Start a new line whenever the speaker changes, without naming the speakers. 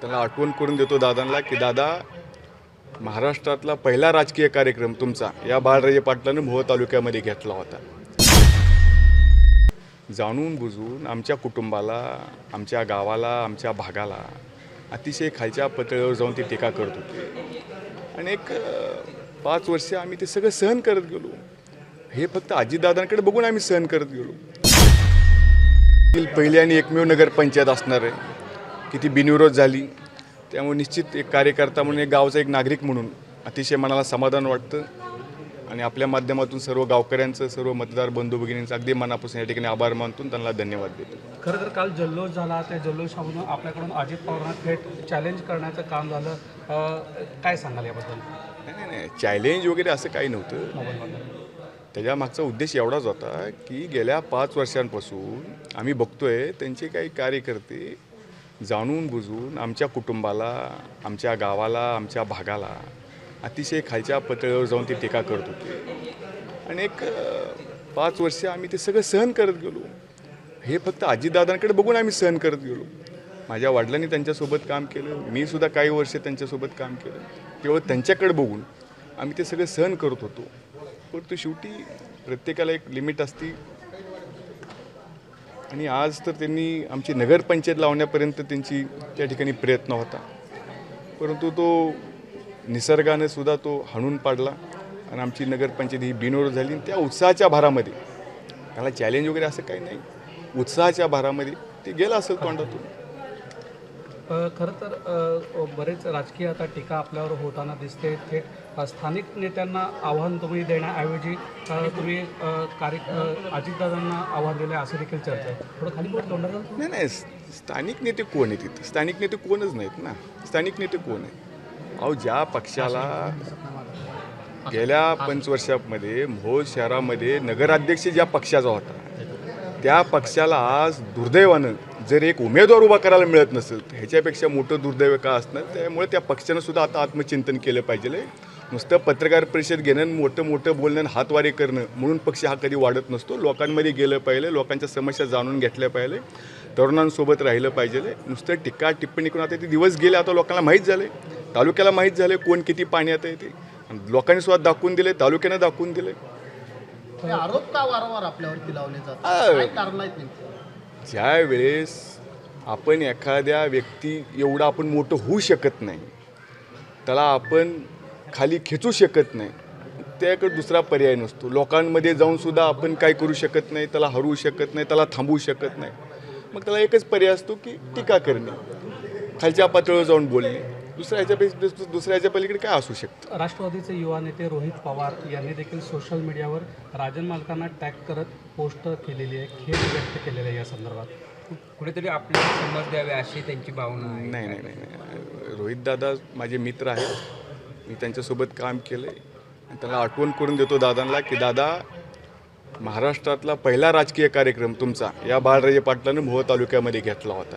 त्याला आठवण करून देतो दादांना की दादा महाराष्ट्रातला पहिला राजकीय कार्यक्रम तुमचा या बाळराजे पाटलाने मोह तालुक्यामध्ये घेतला होता. जाणून बुजून आमच्या कुटुंबाला आमच्या गावाला आमच्या भागाला अतिशय खालच्या पातळीवर जाऊन ती टीका करत होते. आणि एक पाच वर्ष आम्ही ते सगळं सहन करत गेलो. हे फक्त आजीदादांकडे बघून आम्ही सहन करत गेलो. पहिली आणि एकमेव नगरपंचायत असणार आहे की ती बिनविरोध झाली त्यामुळे निश्चित एक कार्यकर्ता म्हणून एक गावचा एक नागरिक म्हणून अतिशय मनाला समाधान वाटतं. आणि आपल्या माध्यमातून सर्व गावकऱ्यांचं सर्व मतदार बंधू भगिनींचं अगदी मनापासून या ठिकाणी आभार मानतून त्यांना धन्यवाद देतो.
खरं तर काल जल्लोष झाला त्या जल्लोषामधून आपल्याकडून अजित पवारांना थेट चॅलेंज करण्याचं काम झालं. काय सांगाल याबद्दल?
नाही नाही चॅलेंज वगैरे असं काही नव्हतं. त्याच्या मागचा उद्देश एवढाच होता की गेल्या पाच वर्षांपासून आम्ही बघतोय त्यांचे काही कार्यकर्ते जाणून बुजून आमच्या कुटुंबाला आमच्या गावाला आमच्या भागाला अतिशय खालच्या पातळीवर जाऊन ती टीका करत होते. आणि एक पाच वर्ष आम्ही ते सगळं सहन करत गेलो. हे फक्त आजीदादांकडे बघून आम्ही सहन करत गेलो. माझ्या वडिलांनी त्यांच्यासोबत काम केलं मी सुद्धा काही वर्ष त्यांच्यासोबत काम केलं. केवळ त्यांच्याकडे बघून आम्ही ते सगळं सहन करत होतो. परंतु शेवटी प्रत्येकाला एक लिमिट असती आणि आज तर त्यांनी आमची नगरपंचायत लावण्यापर्यंत त्यांची त्या ठिकाणी प्रयत्न होता. परंतु तो निसर्गाने सुद्धा तो हाणून पाडला आणि आमची नगरपंचायत ही बिनोड झाली. आणि त्या उत्साहाच्या भारामध्ये त्याला चॅलेंज वगैरे असं काही नाही उत्साहाच्या भारामध्ये ते गेलं असेल तोंडातून.
खरं तर बरेच राजकीय आता टीका आपल्यावर होताना दिसते. थेट स्थानिक नेत्यांना आव्हान तुम्ही देण्याऐवजी तुम्ही कार्य अजितदादांना आव्हान दिले असं देखील चर्चा आहे. थोडं खाली
नाही नाही स्थानिक नेते कोण आहेत तिथं स्थानिक नेते कोणच नाहीत ना? स्थानिक नेते कोण आहे अहो ज्या पक्षाला गेल्या पंचवर्षामध्ये मोहोळ शहरामध्ये नगराध्यक्ष ज्या पक्षाचा होता त्या पक्षाला आज दुर्दैवानं जर एक उमेदवार उभा करायला मिळत नसेल तर ह्याच्यापेक्षा मोठं दुर्दैव का असणार? त्यामुळे त्या पक्षानं सुद्धा आता आत्मचिंतन केलं पाहिजे. नुसतं पत्रकार परिषद घेणं मोठं मोठं बोलणं हातवारे करणं म्हणून पक्ष हा कधी वाढत नसतो. लोकांमध्ये गेलं पाहिजे लोकांच्या समस्या जाणून घेतल्या पाहिजे तरुणांसोबत राहिलं पाहिजे. नुसतं टीका टिप्पणी करून आता ते दिवस गेले आता लोकांना माहीत झाले तालुक्याला माहीत झाले कोण किती पाण्यात आहे ते लोकांनी सुद्धा दाखवून दिले तालुक्यानं दाखवून दिले
आरोप का वारंवार आपल्यावरती लावले. जातात?
ज्या वेळेस आपण एखाद्या व्यक्ती एवढं आपण मोठं होऊ शकत नाही त्याला आपण खाली खेचू शकत नाही त्याकडे दुसरा पर्याय नसतो. लोकांमध्ये जाऊनसुद्धा आपण काय करू शकत नाही त्याला हरवू शकत नाही त्याला थांबवू शकत नाही. मग त्याला एकच पर्याय असतो की टीका करणे. खालच्या पातळीवर जाऊन बोलणे. दुसऱ्या ह्याच्यापेक्षा दुसऱ्या ह्याच्या पलीकडे काय असू शकतं?
राष्ट्रवादीचे युवा नेते रोहित पवार यांनी देखील सोशल मीडियावर राजन मालकांना टॅग करत पोस्ट केलेली आहे. खेद व्यक्त केलेला आहे या संदर्भात.
कुठेतरी आपल्याला समज द्यावे अशी त्यांची भावना आहे.
नाही नाही नाही नाही. रोहितदादा माझे मित्र आहेत. मी त्यांच्यासोबत काम केलं आहे आणि त्यांना आठवण करून देतो दादांना की दादा महाराष्ट्रातला पहिला राजकीय कार्यक्रम तुमचा या बाळराजे पाटलानं मोह तालुक्यामध्ये घेतला होता.